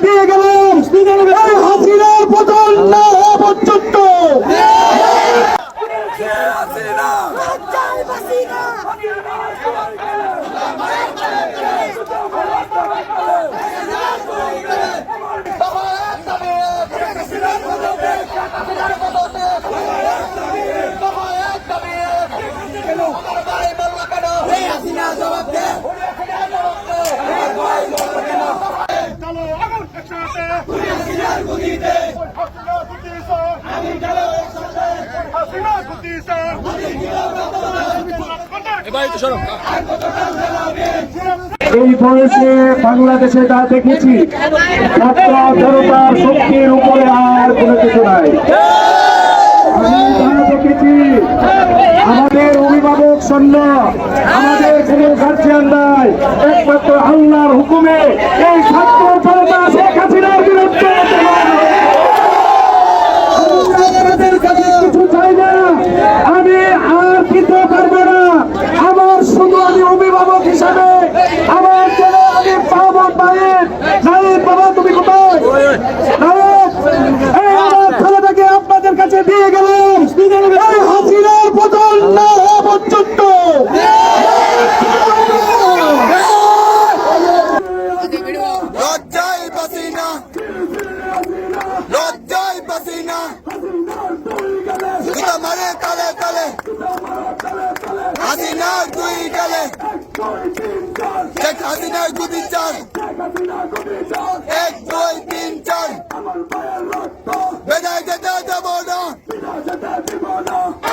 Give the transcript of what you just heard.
Bia, এই বয়সে বাংলাদেশে যা দেখেছি শক্তির উপরে আর কোনো কিছু নাই। দেখেছি আমাদের অভিভাবক সৈন্য আমাদের কোনো গার্জিয়ান নাই একমাত্র আল্লাহর হুকুমে হিসাবে আমার ছেলে আমি পাবো নায়েব নায়েব বাবা, তুমি কোথায়? ছেলেটাকে আপনাদের কাছে দিয়ে গেলাম। এই হাসিনার না হওয়া পর্যন্ত। লজ্জায় পাসিনা লজ্জায় জুতা মারে তালে তালে হাসিনার দুই গেলে। শেখ হাসিনার গুদি চার এক, দুই, তিন, চার। বেজায় যেতে দেব না। আমার পায়ের রক্ত শেখ হাসিনার গুদি চার